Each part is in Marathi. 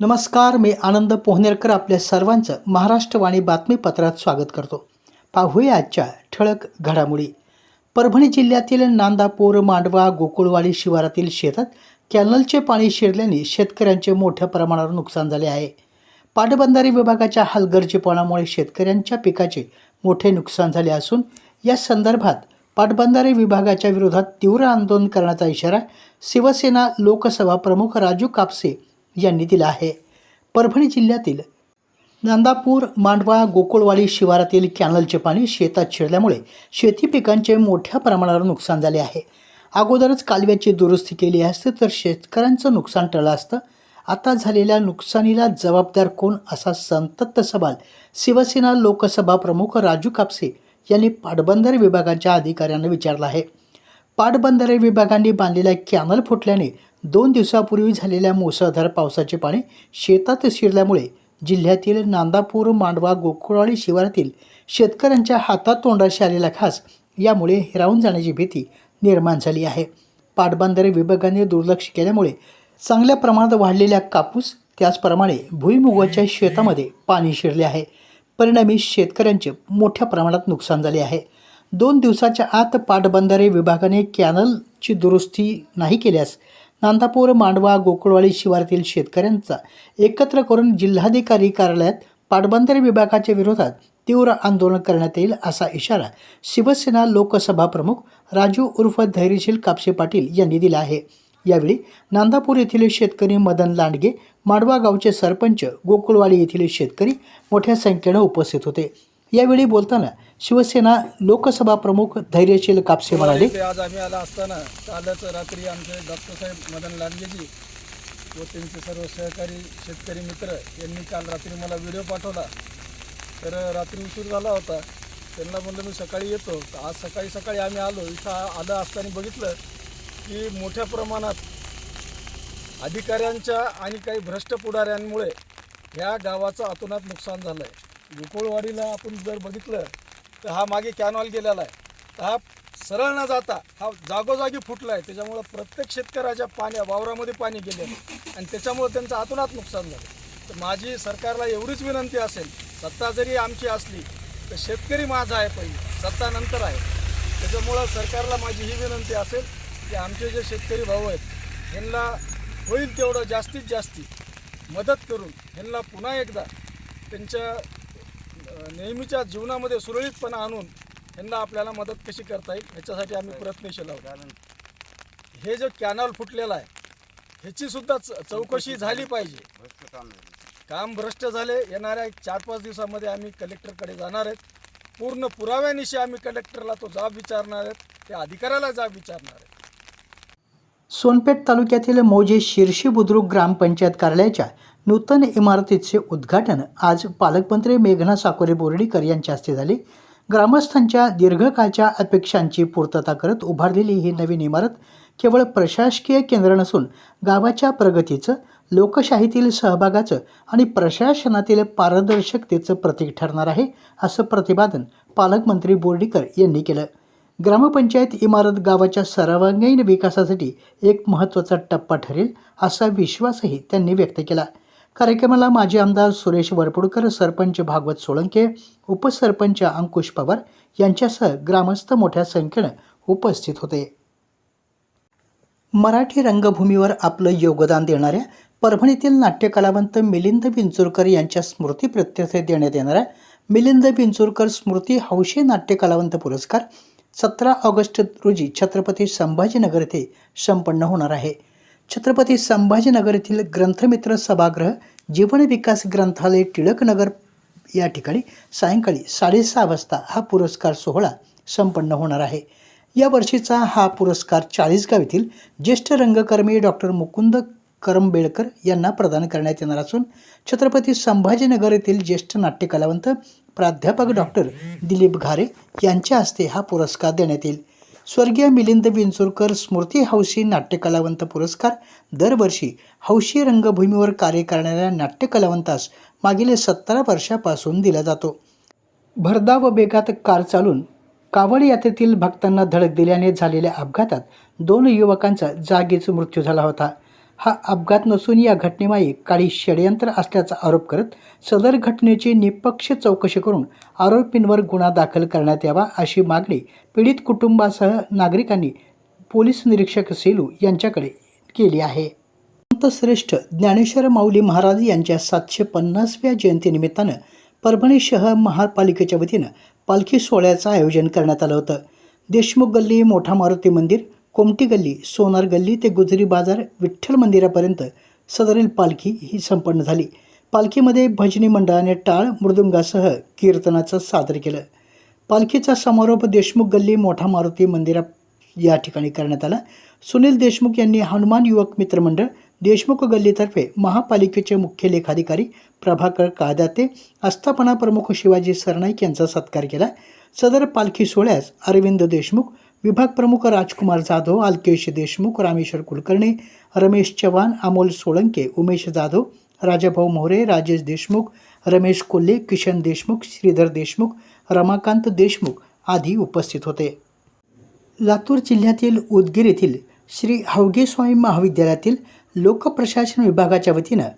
नमस्कार मी आनंद पोहनेरकर आपल्या सर्वांचं महाराष्ट्रवाणी बातमीपत्रात स्वागत करतो. पाहूया आजच्या ठळक घडामोडी. परभणी जिल्ह्यातील नांदापूर मांडवा गोकुळवाडी शिवारातील शेतात कॅनलचे पाणी शिरल्याने शेतकऱ्यांचे मोठ्या प्रमाणावर नुकसान झाले आहे. पाटबंधारे विभागाच्या हलगर्जीपणामुळे शेतकऱ्यांच्या पिकाचे मोठे नुकसान झाले असून या संदर्भात पाटबंधारे विभागाच्या विरोधात तीव्र आंदोलन करण्याचा इशारा शिवसेना लोकसभा प्रमुख राजू कापसे यांनी दिला आहे. परभणी जिल्ह्यातील नांदापूर मांडवा गोकुळवाडी शिवारातील कॅनलचे पाणी शेतात शिरल्यामुळे शेती पिकांचे मोठ्या प्रमाणावर नुकसान झाले आहे. अगोदरच कालव्याची दुरुस्ती केली असते तर शेतकऱ्यांचं नुकसान टळलं असतं. आता झालेल्या नुकसानीला जबाबदार कोण असा संतप्त सवाल शिवसेना लोकसभा प्रमुख राजू कापसे यांनी पाटबंधारे विभागाच्या अधिकाऱ्यांना विचारला आहे. पाटबंधारे विभागांनी बांधलेल्या कॅनल फुटल्याने दोन दिवसापूर्वी झालेल्या मुसळधार पावसाचे पाणी शेतात शिरल्यामुळे जिल्ह्यातील नांदापूर मांडवा गोकुळवाडी शिवारातील शेतकऱ्यांच्या हातात तोंडाशी आलेला घास यामुळे हिरावून जाण्याची भीती निर्माण झाली आहे. पाटबंधारे विभागाने दुर्लक्ष केल्यामुळे चांगल्या प्रमाणात वाढलेल्या कापूस त्याचप्रमाणे भुईमुगाच्या शेतामध्ये पाणी शिरले आहे. परिणामी शेतकऱ्यांचे मोठ्या प्रमाणात नुकसान झाले आहे. दोन दिवसाच्या आत पाटबंधारे विभागाने कॅनलची दुरुस्ती नाही केल्यास नांदापूर मांडवा गोकुळवाडी शिवारातील शेतकऱ्यांचा एकत्र करून जिल्हाधिकारी कार्यालयात पाटबंधारे विभागाच्या विरोधात तीव्र आंदोलन करण्यात येईल असा इशारा शिवसेना लोकसभा प्रमुख राजू उर्फ धैर्यशील कापसे पाटील यांनी दिला आहे. यावेळी नांदापूर येथील शेतकरी मदन लांडगे माडवा गावचे सरपंच गोकुळवाडी येथील शेतकरी मोठ्या संख्येनं उपस्थित होते. यावेळी बोलताना शिवसेना लोकसभा प्रमुख धैर्यशील कापसे म्हणाले आज आम्ही आला असताना कालच रात्री आमचे डॉक्टर साहेब मदन लांडगेजी व त्यांचे सर्व सहकारी शेतकरी मित्र यांनी काल रात्री मला व्हिडिओ पाठवला. तर रात्री उशीर झाला होता. त्यांना म्हणलं मी सकाळी येतो. तर आज सकाळी सकाळी आम्ही आलो. इथं आलं असताना बघितलं की मोठ्या प्रमाणात अधिकाऱ्यांच्या आणि काही भ्रष्ट पुढाऱ्यांमुळे ह्या गावाचं अतोनात नुकसान झालं आहे गोकुळवाडीला आपण जर बघितलं तर हा मागे कॅनॉल गेलेला आहे. तर हा सरळ न जाता हा जागोजागी फुटला आहे त्याच्यामुळं प्रत्येक शेतकऱ्याच्या पाण्या वावरामध्ये पाणी गेलेलं आहे. आणि त्याच्यामुळं त्यांचं अतोनात नुकसान झालं. तर माझी सरकारला एवढीच विनंती असेल सत्ता जरी आमची असली तर शेतकरी माझा आहे पहिले. सत्ता नंतर आहे. त्याच्यामुळं सरकारला माझी ही विनंती असेल की आमचे जे शेतकरी भाऊ आहेत ह्यांना होईल तेवढं जास्तीत जास्ती मदत करून ह्यांना पुन्हा एकदा त्यांच्या नेहमीच्या जीवनामध्ये सुरळीतपणा आणून ह्यांना आपल्याला मदत कशी करता येईल ह्याच्यासाठी आम्ही प्रयत्नशील आहोत हे जे कॅनल फुटलेला आहे ह्याची सुद्धा च- चौकशी झाली पाहिजे. काम भ्रष्ट झाले येणाऱ्या चार पाच दिवसामध्ये आम्ही कलेक्टरकडे जाणार आहेत. पूर्ण पुराव्यानिशी आम्ही कलेक्टरला तो जाब विचारणार आहेत त्या अधिकाऱ्याला जाब विचारणार आहेत. सोनपेठ तालुक्यातील मौजे शिरशी बुद्रुक ग्रामपंचायत कार्यालयाच्या नूतन इमारतीचे उद्घाटन आज पालकमंत्री मेघना साकोरे बोर्डीकर यांच्या हस्ते झाले. ग्रामस्थांच्या दीर्घकाळच्या अपेक्षांची पूर्तता करत उभारलेली ही नवीन इमारत केवळ प्रशासकीय केंद्र नसून गावाच्या प्रगतीचं लोकशाहीतील सहभागाचं आणि प्रशासनातील पारदर्शकतेचं प्रतीक ठरणार आहे असं प्रतिपादन पालकमंत्री बोर्डीकर यांनी केलं. ग्रामपंचायत इमारत गावाच्या सर्वांगीण विकासासाठी एक महत्त्वाचा टप्पा ठरेल असा विश्वासही त्यांनी व्यक्त केला. कार्यक्रमाला माजी आमदार सुरेश वरपुडकर सरपंच भागवत सोळंके उपसरपंच अंकुश पवार यांच्यासह ग्रामस्थ मोठ्या संख्येनं उपस्थित होते. मराठी रंगभूमीवर आपलं योगदान देणाऱ्या परभणीतील नाट्यकलावंत मिलिंद विंचुरकर यांच्या स्मृतीप्रित्यर्थ देण्यात येणाऱ्या मिलिंद विंचुरकर स्मृती हौशी नाट्यकलावंत पुरस्कार सतरा ऑगस्ट रोजी छत्रपती संभाजीनगर येथे संपन्न होणार आहे. छत्रपती संभाजीनगर येथील ग्रंथमित्र सभागृह जीवन विकास ग्रंथालय टिळकनगर या ठिकाणी सायंकाळी साडेसहा वाजता हा पुरस्कार सोहळा संपन्न होणार आहे. या वर्षीचा हा पुरस्कार चाळीसगाव येथील ज्येष्ठ रंगकर्मी डॉक्टर मुकुंद करंबेळकर यांना प्रदान करण्यात येणार असून छत्रपती संभाजीनगर येथील ज्येष्ठ नाट्यकलावंत प्राध्यापक डॉक्टर दिलीप घारे यांच्या हस्ते हा पुरस्कार देण्यात येईल. स्वर्गीय मिलिंद विंचुरकर स्मृती हौशी नाट्यकलावंत पुरस्कार. दरवर्षी हौशी रंगभूमीवर कार्य करणाऱ्या नाट्यकलावंतास मागील सत्तरा वर्षापासून दिला जातो. भरदा व बेगात कार चालून कावड यात्रेतील भक्तांना धडक दिल्याने झालेल्या अपघातात दोन युवकांचा जागीच मृत्यू झाला होता. हा अपघात नसून या घटनेमागे काळी षडयंत्र असल्याचा आरोप करत सदर घटनेची निपक्ष चौकशी करून आरोपींवर गुन्हा दाखल करण्यात यावा अशी मागणी पीडित कुटुंबासह नागरिकांनी पोलीस निरीक्षक सेलू यांच्याकडे केली आहे. संतश्रेष्ठ ज्ञानेश्वर माऊली महाराज यांच्या सातशे पन्नासव्या जयंतीनिमित्तानं परभणी शहर महापालिकेच्या वतीनं पालखी सोहळ्याचं आयोजन करण्यात आलं होतं. देशमुख गल्ली मोठा मारुती मंदिर कोमटी गल्ली सोनार गल्ली ते गुजरी बाजार विठ्ठल मंदिरापर्यंत सदरील पालखी ही संपन्न झाली. पालखीमध्ये भजनी मंडळाने टाळ मृदुंगासह कीर्तनाचं सादर केलं. पालखीचा समारोप देशमुख गल्ली मोठा मारुती मंदिरा या ठिकाणी करण्यात आला. सुनील देशमुख यांनी हनुमान युवक मित्र मंडळ देशमुख गल्लीतर्फे महापालिकेचे मुख्य लेखाधिकारी प्रभाकर काळदाते आस्थापना प्रमुख शिवाजी सरनाईक यांचा सत्कार केला. सदर पालखी सोहळ्यास अरविंद देशमुख विभाग प्रमुख राजकुमार जाधव अल्केश देशमुख रामेश्वर कुलकर्णी रमेश चव्हाण अमोल सोळंके उमेश जाधव राजाभाऊ मोरे राजेश देशमुख रमेश कोल्हे किशन देशमुख श्रीधर देशमुख रमाकांत देशमुख आदी उपस्थित होते. लातूर जिल्ह्यातील उदगीर येथील श्री हवगेस्वामी महाविद्यालयातील लोकप्रशासन विभागाच्या वतीनं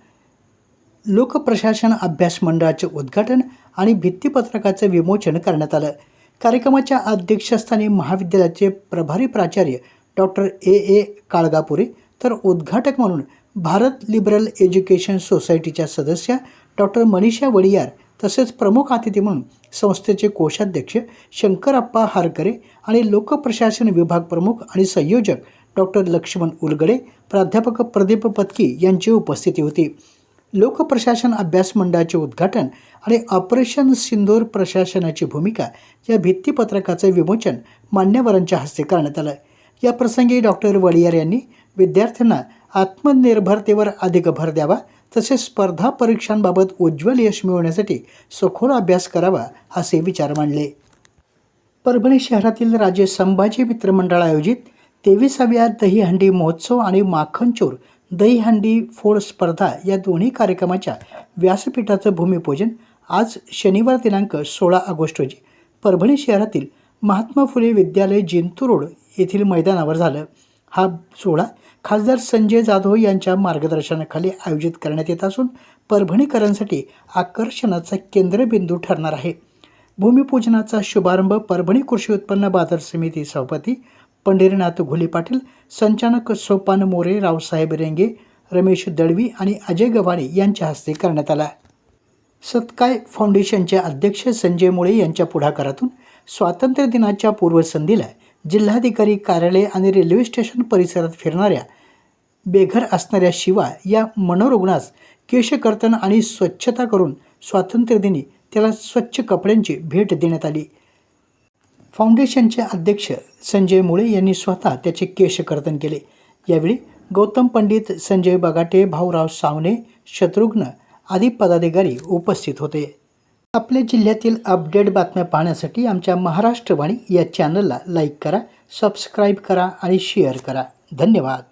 लोकप्रशासन अभ्यास मंडळाचे उद्घाटन आणि भित्तीपत्रकाचं विमोचन करण्यात आलं. कार्यक्रमाच्या अध्यक्षस्थानी महाविद्यालयाचे प्रभारी प्राचार्य डॉक्टर ए ए काळगापुरे तर उद्घाटक म्हणून भारत लिबरल एज्युकेशन सोसायटीच्या सदस्या डॉक्टर मनीषा वडियार तसेच प्रमुख अतिथी म्हणून संस्थेचे कोषाध्यक्ष शंकरप्पा हारकरे आणि लोकप्रशासन विभाग प्रमुख आणि संयोजक डॉक्टर लक्ष्मण उलगडे प्राध्यापक प्रदीप पत्की यांची उपस्थिती होती. लोकप्रशासन अभ्यास मंडळाचे उद्घाटन आणि ऑपरेशन सिंदूर प्रशासनाची भूमिका या भित्तीपत्रकाचं विमोचन मान्यवरांच्या हस्ते करण्यात आलं या प्रसंगी डॉक्टर वडियार यांनी विद्यार्थ्यांना आत्मनिर्भरतेवर अधिक भर द्यावा तसेच स्पर्धा परीक्षांबाबत उज्ज्वल यश मिळवण्यासाठी सखोल अभ्यास करावा असे विचार मांडले. परभणी शहरातील राजे संभाजी मित्रमंडळ आयोजित तेविसाव्या दहीहंडी महोत्सव आणि माखनचोर दहीहंडी फोड स्पर्धा या दोन्ही कार्यक्रमाच्या व्यासपीठाचं भूमिपूजन आज शनिवार दिनांक सोळा ऑगस्ट रोजी परभणी शहरातील महात्मा फुले विद्यालय जिंतू रोड येथील मैदानावर झालं. हा सोहळा खासदार संजय जाधव यांच्या मार्गदर्शनाखाली आयोजित करण्यात येत असून परभणीकरांसाठी आकर्षणाचा केंद्रबिंदू ठरणार आहे. भूमिपूजनाचा शुभारंभ परभणी कृषी उत्पन्न बाजार समिती सभापती पंढरीनाथ घोले पाटील संचालक सोपान मोरे रावसाहेब रेंगे रमेश दळवी आणि अजय गव्हाणे यांच्या हस्ते करण्यात आला. सत्काय फाउंडेशनचे अध्यक्ष संजय मुळे यांच्या पुढाकारातून स्वातंत्र्य दिनाच्या पूर्वसंध्येला जिल्हाधिकारी कार्यालय आणि रेल्वे स्टेशन परिसरात फिरणाऱ्या बेघर असणाऱ्या शिवा या मनोरुग्णास केशकर्तन आणि स्वच्छता करून स्वातंत्र्यदिनी त्याला स्वच्छ कपड्यांची भेट देण्यात आली. फाउंडेशनचे अध्यक्ष संजय मुळे यांनी स्वतः त्याचे केशकर्तन केले. यावेळी गौतम पंडित संजय बगाटे भाऊराव सावने शत्रुघ्न आदी पदाधिकारी उपस्थित होते. आपल्या जिल्ह्यातील अपडेट बातम्या पाहण्यासाठी आमच्या महाराष्ट्रवाणी या चॅनलला लाईक करा सबस्क्राईब करा आणि शेअर करा. धन्यवाद.